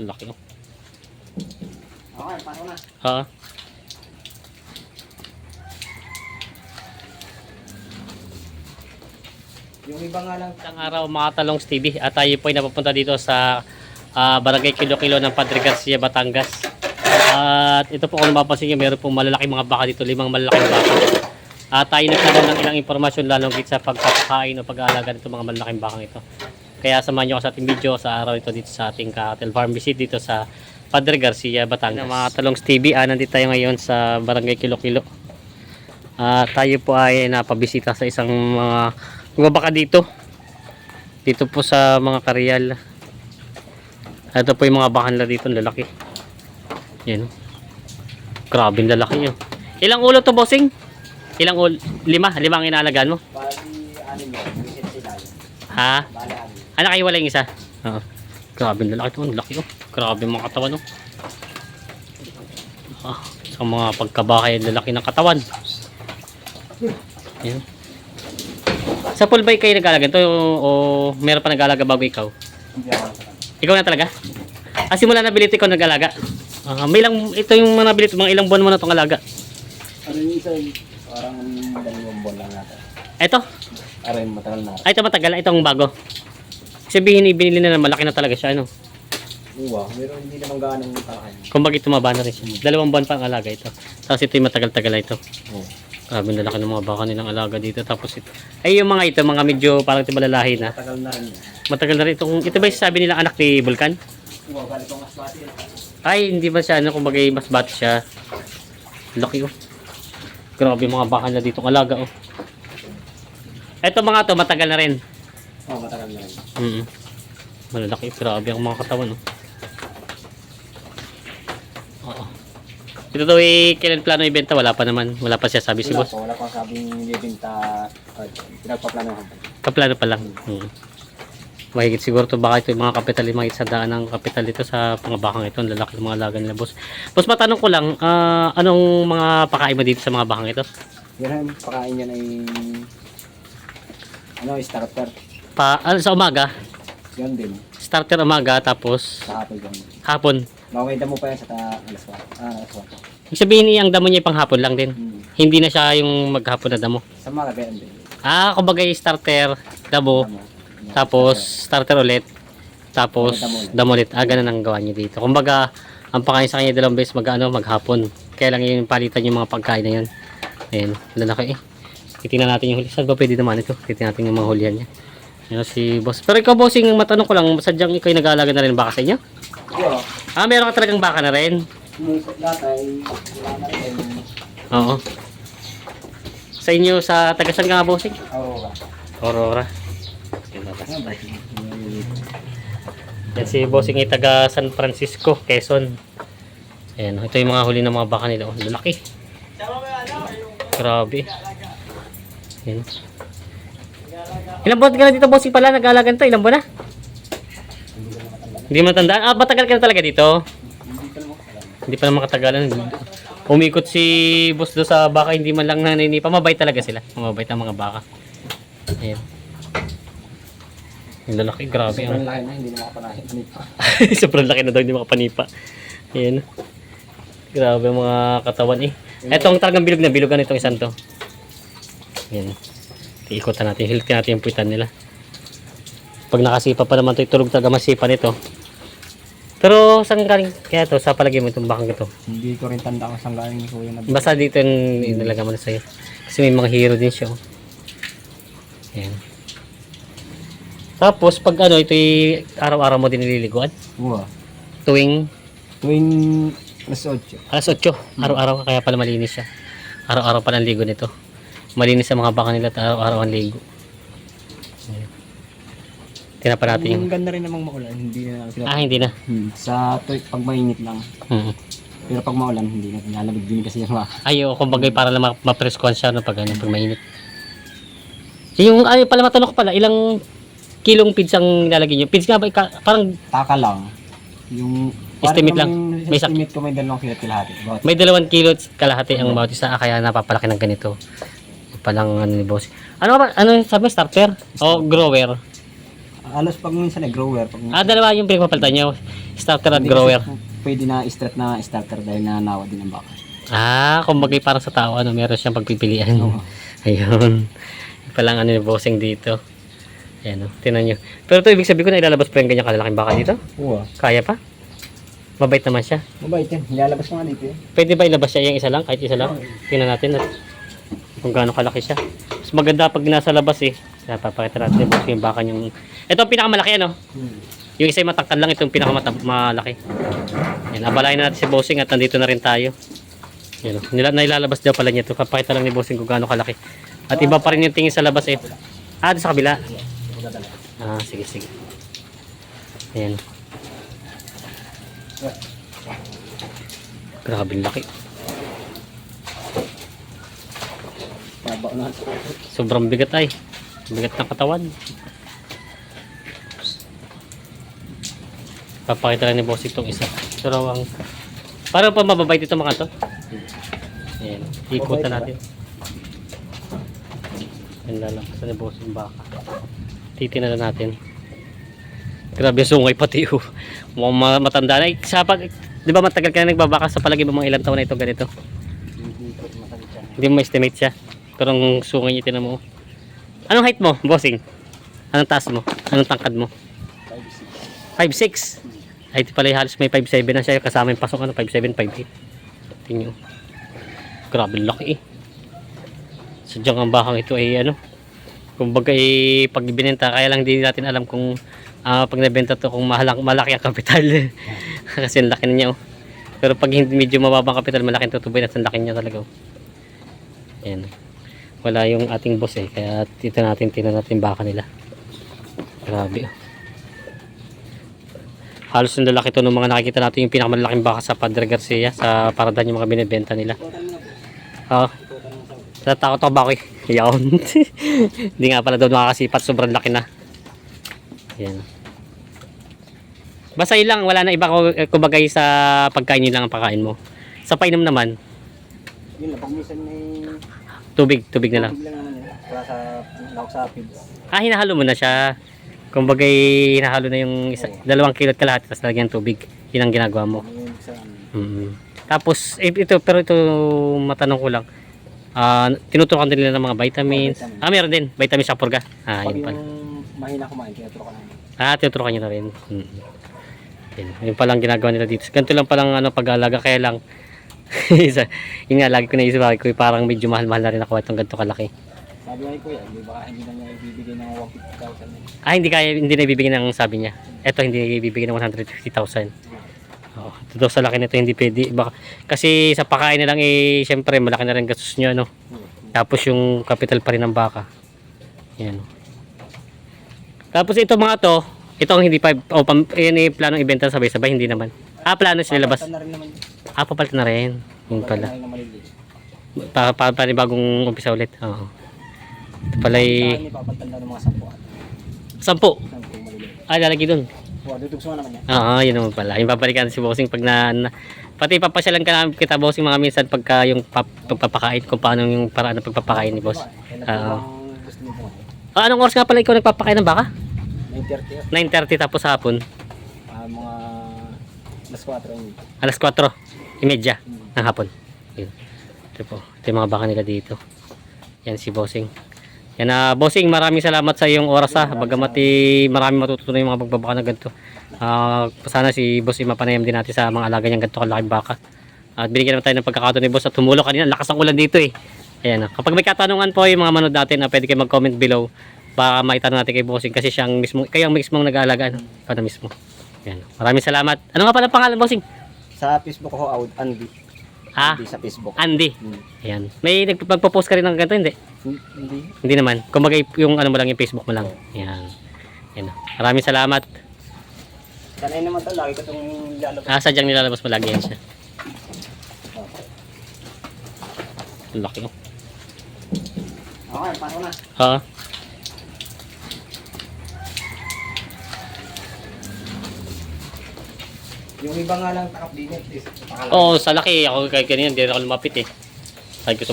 Ang laki oh. Okay, paano na? Ha? Yung iba nga lang. Isang araw mga talong Stevie at tayo po ay napapunta dito sa ah, Barangay Kilo-Kilo ng Padre Garcia, Batangas. At ito po kung mapapansin nyo, meron pong malalaking mga baka dito, limang malalaking baka. At tayo nagkaroon ng ilang impormasyon lalong sa pagpapakain o pag-aalaga nito mga malalaking bakang ito. Kaya samahan nyo ako sa ating video sa araw ito dito sa ating cattle farm visit dito sa Padre Garcia, Batangas. Mga talong Stevie, ah, nandito tayo ngayon sa Barangay Kilo-Kilo. Ah, tayo po ay napabisita sa isang mga mga baka dito. Dito po sa mga karyal. Ito po yung mga baka nila dito, ang lalaki. Yan. oh. Grabe ang lalaki yun. Ilang ulo to, bossing? Ilang ulo? Lima? Lima ang inaalagaan mo? Bali, ano mo. Ha? Bali, ano. Ah, nakaiwala yung isa? Oo. Grabe ang lalaki to, ang laki oh. Grabe mga katawan oh. Ah, sa mga pagkabakay, ang lalaki ng katawan. Yan. Sa full bike kayo nag-alaga to o, o meron pa nag-alaga bago ikaw? Hindi ako Ikaw na talaga? Ah, simula na bilit ikaw nag-alaga? Ah, may ilang, ito yung mga nabilit, mga ilang buwan mo na itong alaga. Ano yung isa, parang dalawang buwan lang natin. Ito? Aray, matagal na. Ay, ito matagal. Ito ang bago. Sabihin, ibinili na na malaki na talaga siya, ano? Uwa, pero hindi naman gaanong kakain. Kumbaga tumaba na rin siya. Dalawang buwan pa ang alaga ito. Tapos ito yung matagal-tagal na ito. Oo. Grabe na laki ng mga baka nilang alaga dito. Tapos ito. Ay, yung mga ito, mga medyo parang tibalalahi na. Matagal na rin. Matagal na rin itong, ito ba yung sabi nilang anak ni Vulcan? Uwa, bali kong aswati. Ay, hindi ba siya, ano, kumbaga mas bata siya. Laki oh. Grabe mga baka na dito alaga oh. Ito mga to, matagal na rin. Oo, matagal na rin. Mm Malalaki, grabe ang mga katawan oh. Oo. Ito daw eh, kailan plano ibenta? Wala pa naman. Wala pa siya sabi si Wala boss. pa, wala pang sabing bibinta. Uh, pinagpaplano ko. Kaplano pa lang. Hmm. Mahigit siguro to baka ito yung mga kapital, yung mga isadaan ng kapital dito sa mga bakang ito. Ang lalaki ng mga alaga nila boss. Boss, matanong ko lang, ah, anong mga pakain mo dito sa mga bakang ito? Yan pakain niya ay ano, starter. Pa, ano, sa umaga? Yan din. Starter umaga, tapos Sa hapon yan. hapon. Mawenda mo pa yan sa ta alas 4. Ah, alas 4. Ibig sabihin, ang damo niya pang hapon lang din. Hmm. Hindi na siya yung maghapon na damo. Sa mga gabi din. Ah, kumbaga yung starter, damo, Tama. tapos starter ulit, tapos Damo ulit. damo ulit. Ah, ganun ang gawa niya dito. Kumbaga, ang pagkain sa kanya dalawang beses mag, ano, maghapon. Kaya lang yung palitan yung mga pagkain na yun. Ayan, lalaki eh. Titingnan natin yung huli. Saan ba pwede naman ito? Titingnan natin yung mga hulihan niya. Ayan si boss. Pero ikaw bossing, matanong ko lang, sadyang ikaw yung nag-aalaga na rin baka sa inyo? Oo. Ah, meron ka talagang baka na rin? Ay wala na rin. Oo. Sa inyo, sa tagasan ka nga bossing? Aurora. Ba? Yan si bossing ay taga San Francisco, Quezon. Ayan, ito yung mga huli ng mga baka nila. Oh, lalaki. Grabe. Ayan. Ilang buwan ka na dito, bossing pala? Nag-aalagan to. Ilang buwan na? Hindi matanda. Ah, matagal ka na talaga dito? Hindi pa naman katagalan. Umikot si boss do sa baka, hindi man lang naninipa. Mabait talaga sila. Mabait ang mga baka. Ayan. Yung lalaki, grabe. Sobrang Ang... laki na, hindi na makapanahin. Ano pa? Sobrang laki na daw, hindi makapanipa. Ayan. Grabe ang mga katawan eh. Ito ang talagang bilog na bilogan itong isang to. Ayan. Iikotan natin. Hilti natin yung puwitan nila. Pag nakasipa pa naman ito, tulog talaga masipa nito. Pero saan galing? Kaya to, sa palagay mo itong bakang ito. Hindi ko rin tanda kung saan galing ni Kuya Basta dito yung inalaga mo na sa'yo. Kasi may mga hero din siya. oh. Ayan. Tapos pag ano, ito araw-araw mo din nililiguan. Oo. Tuwing Tuwing alas 8. alas 8, araw-araw kaya pala malinis siya. Araw-araw pala ang ligo nito. Malinis sa mga baka nila at araw-araw ang ligo. Tinapa natin yung... Ang ganda rin namang maulan, hindi na Ah, hindi na. Hmm. Sa tuwing pag mainit lang. Hmm. Pero pag maulan, hindi na nilalabig din kasi yung mga. Ayo, kumbaga para lang ma- ma-prescon siya no, pag, ano, pag mainit. Yung, ay, pala matanong ko pala, ilang kilong pids ang nilalagay niyo? Pids nga ba? Ika- parang Taka lang. Yung Estimate lang. May May sak- estimate ko may dalawang kilo kilahati. About may dalawang kilo at kalahati ang bawat isa, ah, kaya napapalaki ng ganito. Palang ano ni boss. Ano ba? Ano sabi starter? O grower? Alos pag minsan ay grower. Pag Ah, dalawa yung pinagpapalitan nyo. Starter at Hindi grower. Pwede na start na starter dahil nanawa din ang baka. Ah, kumbaga parang sa tao, ano, meron siyang pagpipilian. Oo. Ayun. Palang ano yung bossing dito. Ayan, oh, tinan nyo. Pero ito, ibig sabihin ko na ilalabas pa yung ganyang kalalaking baka dito? Oo. Kaya pa? Mabait naman siya. Mabait yan. Nilalabas ko nga dito eh. Pwede ba ilabas siya yung isa lang? Kahit isa lang? Tingnan natin at kung gaano kalaki siya. Mas maganda pag nasa labas eh. Napapakita natin bossing yung baka yung... Ito ang pinakamalaki ano? Yung isa yung matangkad lang, ito yung pinakamalaki. Yan, abalayin na natin si Bossing at nandito na rin tayo. Yan, nila, nailalabas daw pala niya ito. Papakita lang ni Bossing kung gaano kalaki. At iba pa rin yung tingin sa labas eh. Ah, sa kabila. Ah, sige, sige. Ayan. Grabe laki. Baba na. Sobrang bigat ay. Bigat ng katawan. Papakita lang ni Bossing itong isa. Pero ang... Parang pa mababait ito mga to. Ayan. Ikutan natin. Yan lalakas ni Bossing baka. Titinan na natin. Grabe yung sungay pati oh. Mukhang ma- matanda na. Eh, Sa pag... Di ba matagal ka na nagbabaka sa palagi mo mga ilang taon na ito ganito? Hindi mo estimate siya. Pero ang sungay niya tinan mo. Anong height mo, bossing? Anong taas mo? Anong tangkad mo? 5'6". Ay, ito pala halos may 5'7 na siya. Kasama yung pasok ano, 5'7", 5'8". Tingnan nyo. Grabe laki eh. Sadyang ang bakang ito ay ano. Kumbaga eh, pag binenta, kaya lang hindi natin alam kung ah, pag nabenta to kung mahalang, malaki ang kapital. Kasi ang laki na niya oh. Pero pag hindi medyo mababang kapital, malaki ang tutuboy at ang laki niya talaga oh. Ayan. Wala yung ating boss eh. Kaya dito natin, tinan natin baka nila. Grabe. oh. Halos yung lalaki to ng mga nakikita natin yung pinakamalaking baka sa Padre Garcia sa paradan yung mga binibenta nila. Ah, Natatakot ako ba ako eh. Yawn. Hindi nga pala daw makakasipat. Sobrang laki na. Ayan. Basta yun lang. Wala na iba ko kubagay sa pagkain yun lang ang pakain mo. Sa painom naman, Yun lang. Pag minsan may... tubig. Tubig na lang. Tubig lang naman yun. Wala sa... Lawak sa feeds. Ah, hinahalo mo na siya. Kumbaga, hinahalo na yung isa, dalawang kilo at kalahati tapos lagyan ng tubig. Yun ang ginagawa mo. Ano yung sa ano. Mm. Tapos, eh, ito, pero ito, matanong ko lang. Ah, tinuturukan din nila ng mga vitamins. Oh, vitamin. Ah, meron din. Vitamin sa purga. Ah, Pag yun pala. yung mahina kumain, tinaturo ka namin. Ah, tinuturukan nyo na rin. Mm. Yun, yun palang ginagawa nila dito. Ganito lang palang ano, pag-alaga. Kaya lang, isa, yun nga, lagi ko naisip ako, parang medyo mahal-mahal na rin ako itong ganito kalaki. Sabi nga ni Kuya, di ba hindi na niya ibibigay ng 150,000 eh. Ah, hindi kaya, hindi na ibibigay ng sabi niya. Ito, hindi ibibigay ng 150,000. Oo, ito sa laki nito hindi pwede. Baka, kasi sa pakain na lang eh, syempre malaki na rin gastos nyo, ano. Tapos yung capital pa rin ng baka. Yan. Tapos ito mga to, ito ang hindi pa, o pam, yan eh, planong ibenta sabay-sabay, hindi naman. Ah, plano sila labas. Papalitan na rin naman. Ah, papalitan na rin. Yun Papalitan pala. Pa, pa, panibagong umpisa ulit. Oo. Ito pala ay, akin, ipapalitan na ng mga sampuan. sampu. Sampu maliliit. Ah, lalagay dun. Wow, dudugso naman yan. Oo, yun naman pala. Yung babalikan si Bossing pag na, na pati papasyalan ka namin kita Bossing mga minsan pagka yung pap, pagpapakain kung paano yung paraan ng pagpapakain ni Boss. Oo. Ah, anong oras nga pala ikaw nagpapakain ng baka? 9.30 9.30 tapos hapon. ah, mga alas 4 yun. Alas 4. Imedya Hmm. ng hapon. Ito po. Ito yung mga baka nila dito. Yan si Bossing. Yan na Bossing, maraming salamat sa iyong oras ha. Bagamat eh, maraming matutunan yung mga pagbabaka na ganito. Ah, sana si Boss eh, mapanayam din natin sa mga alaga niyang ganito kalaking baka. At binigyan naman tayo ng pagkakataon ni Boss at tumulong kanina. Lakas ng ulan dito eh. Ayan. ah. Kapag may katanungan po yung mga manood natin, na pwede kayo mag-comment below. Baka maitanong natin kay Bossing kasi siyang mismo, kayo ang mismo nag-aalaga. Ano? Na mismo. Ayan. Maraming salamat. Ano nga pala pangalan Bossing? Sa Facebook ko, Aud, Andy. Ha? Andy sa Facebook. Andy. Hmm. Ayan. May nag- magpo-post ka rin ng ganito, hindi? Hindi. Hindi naman. Kumbaga yung ano mo lang, yung Facebook mo lang. Ayan. Ayan. Maraming salamat. Sanay naman to, lagi ko itong lalabas. Ah, sadyang nilalabas mo lagi yan siya. Ang Laki oh. Okay, paano na? Ha? Yung iba nga lang takap din eh. please. Pakala- Oo, sa laki. Ako kay kanina, hindi ako lumapit eh. Sabi ko sa